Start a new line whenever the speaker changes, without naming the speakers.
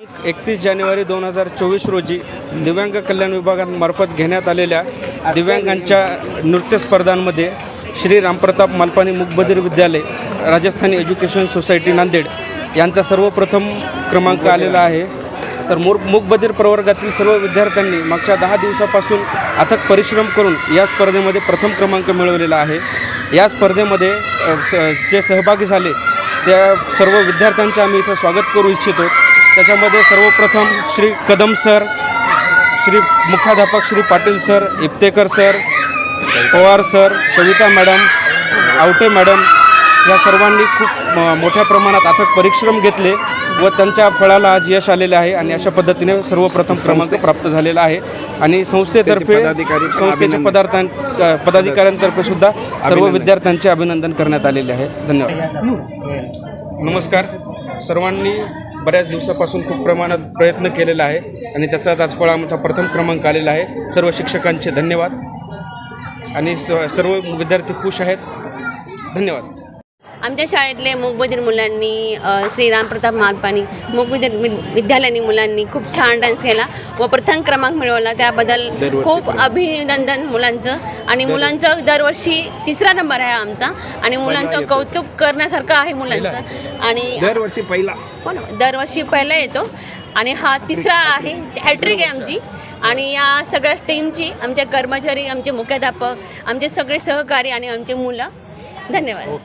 एकतीस जानेवारी दोन हजार चोवीस रोजी दिव्यांग कल्याण विभागामार्फत घेण्यात आलेल्या दिव्यांगांच्या नृत्य स्पर्धांमध्ये श्री रामप्रताप मालपानी मुकबधीर विद्यालय राजस्थानी एज्युकेशन सोसायटी नांदेड यांचा सर्वप्रथम क्रमांक आलेला आहे. तर मूर मूकबधीर प्रवर्गातील सर्व विद्यार्थ्यांनी मागच्या दहा दिवसापासून अथक परिश्रम करून या स्पर्धेमध्ये प्रथम क्रमांक मिळवलेला आहे. या स्पर्धेमध्ये स- जे सहभागी झाले त्या सर्व विद्यार्थ्यांचे आम्ही इथं स्वागत करू इच्छितो. त्याच्यामध्ये सर्वप्रथम श्री कदम सर श्री मुख्याध्यापक Shri Patil sir Iftekhar sir Pawar sir Kavita madam Awate madam या सर्वांनी खूप मोठ्या प्रमाणात अथक परिश्रम घेतले व त्यांच्या फळाला आज यश आलेले आहे आणि अशा पद्धतीने सर्वप्रथम क्रमांक प्राप्त झालेला आहे. आणि संस्थेतर्फे संस्थेच्या. पदार्थां पदाधिकाऱ्यांतर्फे सुद्धा सर्व. विद्यार्थ्यांचे अभिनंदन करण्यात आलेले आहे. धन्यवाद. नमस्कार. सर्वांनी बऱ्याच दिवसापासून खूप प्रमाणात प्रयत्न केलेला आहे आणि त्याचाच आज फळ आमचा प्रथम क्रमांक आलेला आहे. सर्व शिक्षकांचे धन्यवाद. आणि स सर्व विद्यार्थी खुश आहेत. धन्यवाद.
आमच्या शाळेतले मूकबधीर मुलांनी अ, श्री रामप्रताप मालपानी मूकबधीर विद्यालयनी मुलांनी खूप छान डान्स केला व प्रथम क्रमांक मिळवला. त्याबद्दल खूप. अभिनंदन मुलांचं. आणि मुलांचं दरवर्षी तिसरा नंबर आहे आमचा. आणि मुलांचं. कौतुक करण्यासारखं आहे मुलांचं. आणि
दरवर्षी पहिला.
हो ना, दरवर्षी पहिला येतो. आणि हा तिसरा आहे. हॅट्रिक आहे आमची. आणि या सगळ्या टीमची आमचे कर्मचारी आमचे मुख्याध्यापक आमचे सगळे सहकारी आणि आमचे मुलं. धन्यवाद.